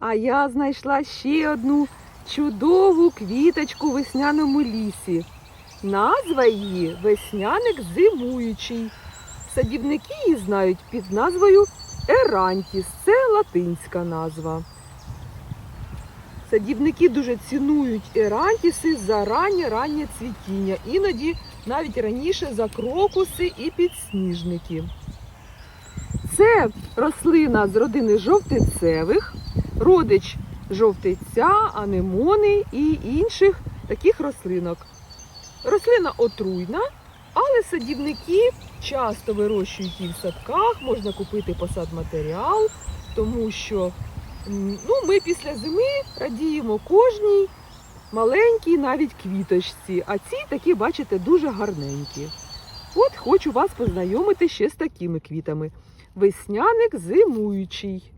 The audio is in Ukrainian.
А я знайшла ще одну чудову квіточку в весняному лісі. Назва її весняник зимуючий. Садівники її знають під назвою Ерантіс. Це латинська назва. Садівники дуже цінують ерантіси за раннє раннє цвітіння, іноді навіть раніше за крокуси і підсніжники. Це рослина з родини жовтицевих, родич жовтиця, анемони і інших таких рослинок. Рослина отруйна, але садівники часто вирощують її в садках, можна купити посадматеріал, тому що ну, ми після зими радіємо кожній маленькій навіть квіточці, а ці такі, бачите, дуже гарненькі. От хочу вас познайомити ще з такими квітами. Весняник зимуючий.